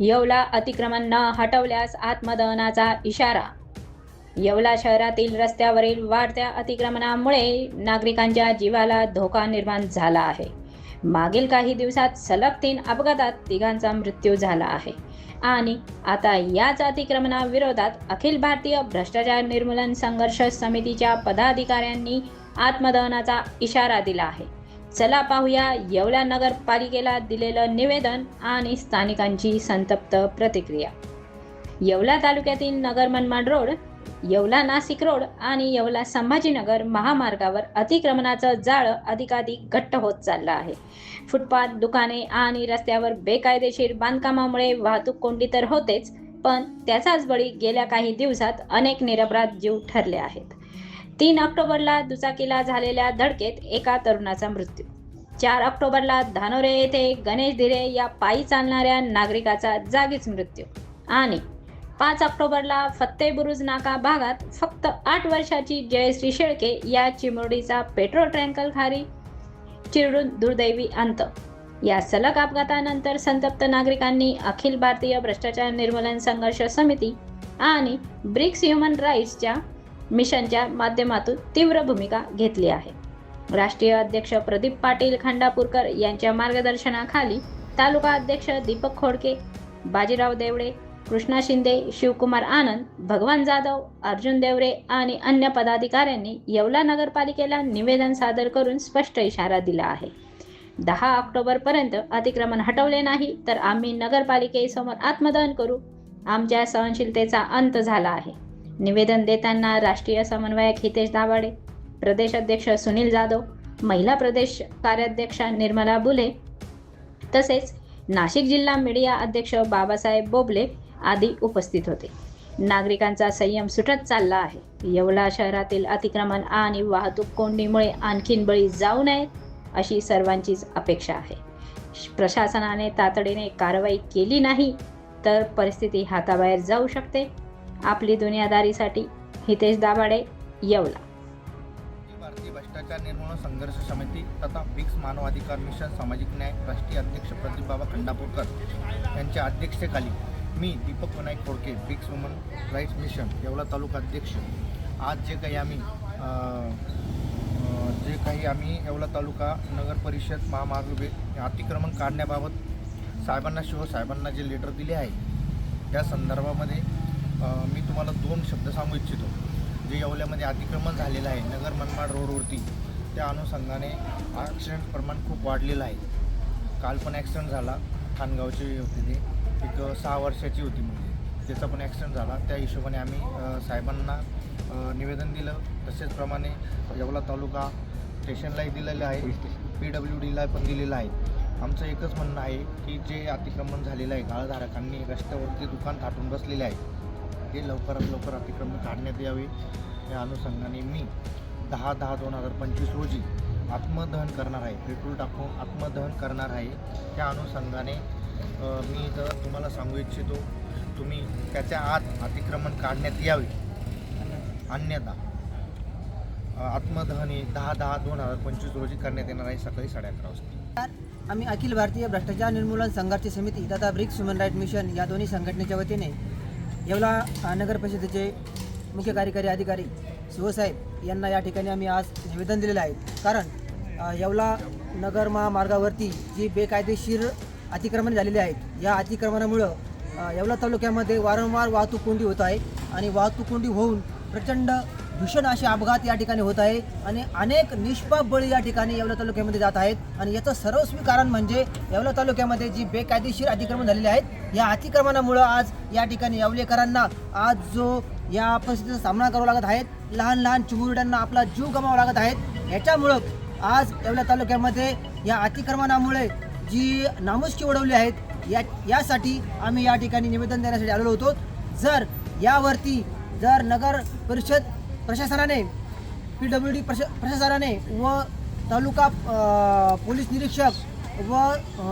येवला अतिक्रमण न हटवल्यास आत्मदहनाचा इशारा. येवला शहरातील रस्त्यावरील वाढत्या अतिक्रमणामुळे नागरिकांच्या जीवाला धोका निर्माण झाला आहे. मागील काही दिवसात सलग तीन अपघातात तिघांचा मृत्यू झाला आहे. आणि आता याच अतिक्रमणाविरोधात अखिल भारतीय भ्रष्टाचार निर्मूलन संघर्ष समितीच्या पदाधिकाऱ्यांनी आत्मदहनाचा इशारा दिला आहे. चला पाहूया येवला नगरपालिकेला दिलेलं निवेदन आणि स्थानिकांची संतप्त प्रतिक्रिया. येवला तालुक्यातील नगर मनमाड रोड येवला नाशिक रोड आणि येवला संभाजीनगर महामार्गावर अतिक्रमणाचं जाळं अधिकाधिक घट्ट होत चाललं आहे. फुटपाथ दुकाने आणि रस्त्यावर बेकायदेशीर बांधकामामुळे वाहतूक कोंडी तर होतेच पण त्याचाच बळी गेल्या काही दिवसात अनेक निरपराध जीव ठरले आहेत. तीन ऑक्टोबरला दुचाकीला झालेल्या धडकेत एका तरुणाचा मृत्यू. चार ऑक्टोबरला धानोरे येथे गणेश धिरे या पायी चालणाऱ्या नागरिकाचा जागीच मृत्यू. आणि पाच ऑक्टोबरला फत्तेबुरुज नाका भागात फक्त आठ वर्षाची जयश्री शेळके या चिमुरडीचा पेट्रोल ट्रँकल खाली चिरडून दुर्दैवी अंत. या सलग अपघातानंतर संतप्त नागरिकांनी अखिल भारतीय भ्रष्टाचार निर्मूलन संघर्ष समिती आणि ब्रिक्स ह्युमन राईट्सच्या मिशनच्या माध्यमातून तीव्र भूमिका घेतली आहे. राष्ट्रीय अध्यक्ष प्रदीप पाटील खंडापूरकर यांच्या मार्गदर्शनाखाली तालुका अध्यक्ष दीपक खोडके बाजीराव देवडे कृष्णा शिंदे शिवकुमार आनंद भगवान जाधव अर्जुन देवरे आणि अन्य पदाधिकाऱ्यांनी येवला नगरपालिकेला निवेदन सादर करून स्पष्ट इशारा दिला आहे. दहा ऑक्टोबरपर्यंत अतिक्रमण हटवले नाही तर आम्ही नगरपालिकेसमोर आत्मदहन करू. आमच्या सहनशीलतेचा अंत झाला आहे. निवेदन देताना राष्ट्रीय समन्वयक हितेश दाभाडे प्रदेश अध्यक्ष सुनील जाधव महिला प्रदेश कार्याध्यक्षा निर्मला बुले तसेच नाशिक जिल्हा मीडिया अध्यक्ष बाबासाहेब बोबले आदी उपस्थित होते. नागरिकांचा संयम सुटत चालला आहे. येवला शहरातील अतिक्रमण आणि वाहतूक कोंडीमुळे आणखीन बळी जाऊ नये अशी सर्वांचीच अपेक्षा आहे. प्रशासनाने तातडीने कारवाई केली नाही तर परिस्थिती हाताबाहेर जाऊ शकते. आपली दुनियादारीसाठी हितेश दाभाडे येवला. भारतीय भ्रष्टाचार निर्मूलन संघर्ष समिती तथा बिक्स मानवाधिकार मिशन सामाजिक न्याय राष्ट्रीय अध्यक्ष प्रदीप बाबा खंडापूरकर यांच्या अध्यक्षतेखाली मी Deepak Vinayak Khodke बिक्स woman rights mission Yeola taluka अध्यक्ष. आज जे काही आम्ही जे काही आम्ही येवला तालुका नगर परिषद महामार्ग अतिक्रमण काढण्याबाबत साहेबांना शिव साहेबांना जे लेटर दिले आहे त्या संदर्भामध्ये मी तुम्हाला दोन शब्द सांगू इच्छितो. जे येवल्यामध्ये अतिक्रमण झालेलं आहे नगर मनमाड रोडवरती त्या अनुषंगाने ॲक्सिडेंट प्रमाण खूप वाढलेलं आहे. काल पण ॲक्सिडेंट झाला खानगावची होती ते. एक सहा वर्षाची होती मुलगी. त्याचा पण ॲक्सिडेंट झाला. त्या हिशोबाने आम्ही साहेबांना निवेदन दिलं. तसेच प्रमाणे येवला तालुका स्टेशनलाही दिलेलं आहे. पी डब्ल्यू डीला पण दिलेलं आहे. आमचं एकच म्हणणं आहे की जे अतिक्रमण झालेलं आहे गाळधारकांनी रस्त्यावरती दुकान थाटून बसलेले आहे ते लवकरात लवकर अतिक्रमण काढण्यात यावे. या अनुषंगाने मी दहा दहा दोन हजार पंचवीस रोजी आत्मदहन करणार आहे. पेट्रोल टाकून आत्मदहन करणार आहे. त्या अनुषंगाने मी जर तुम्हाला सांगू इच्छितो तुम्ही त्याच्या आत अतिक्रमण काढण्यात यावे. अन्यथा आत्मदहन हे दहा दहा दोन हजार पंचवीस रोजी करण्यात येणार आहे सकाळी साडे अकरा वाजता. आम्ही अखिल भारतीय भ्रष्टाचार निर्मूलन संघर्ष समिती तथा ब्रिक्स ह्युमन राईट मिशन या दोन्ही संघटनेच्या वतीने येवला नगर परिषदेचे मुख्य कार्यकारी अधिकारी शिवसाहेब यांना या ठिकाणी आम्ही आज निवेदन दिलेलं आहे. कारण येवला नगर महामार्गावरती जी बेकायदेशीर अतिक्रमण झालेली आहेत या अतिक्रमणामुळं येवला तालुक्यामध्ये वारंवार वाहतूक कोंडी होत आहे आणि वाहतूक कोंडी होऊन प्रचंड भीषण असे अपघात या ठिकाणी होत आहे आणि अनेक निष्पाप बळी या ठिकाणी येवला तालुक्यामध्ये जात आहेत. आणि याचं सर्वस्वी कारण म्हणजे येवला तालुक्यामध्ये जी बेकायदेशीर अतिक्रमण झालेले आहेत या अतिक्रमणामुळं आज या ठिकाणी येवलेकरांना आज जो या परिस्थितीचा सामना करावा लागत आहेत लहान लहान चिमुरड्यांना आपला जीव गमावा लागत आहेत याच्यामुळं आज येवला तालुक्यामध्ये या अतिक्रमणामुळे जी नामुष्की उडवली आहेत या यासाठी आम्ही या ठिकाणी निवेदन देण्यासाठी आलेलो होतो. जर यावरती जर नगर परिषद प्रशासनाने पी डब्ल्यू डी प्रशा प्रशासनाने व तालुका पोलीस निरीक्षक व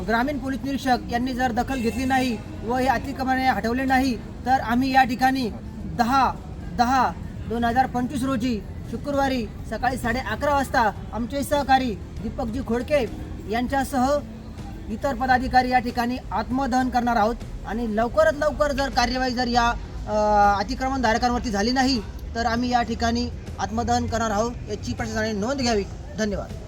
ग्रामीण पोलीस निरीक्षक यांनी जर दखल घेतली नाही व हे अतिक्रमणे हटवले नाही तर आम्ही या ठिकाणी दहा दहा दोन हजार पंचवीस रोजी शुक्रवारी सकाळी साडे अकरा वाजता आमचे सहकारी दीपकजी खोडके यांच्यासह इतर पदाधिकारी या ठिकाणी आत्मदहन करणार आहोत आणि लवकरात लवकर जर कार्यवाही जर या अतिक्रमणधारकांवरती झाली नाही तर आम्ही या ठिकाणी आत्मदहन करणार आहोत. याची प्रशासनाने नोंद घ्यावी. धन्यवाद.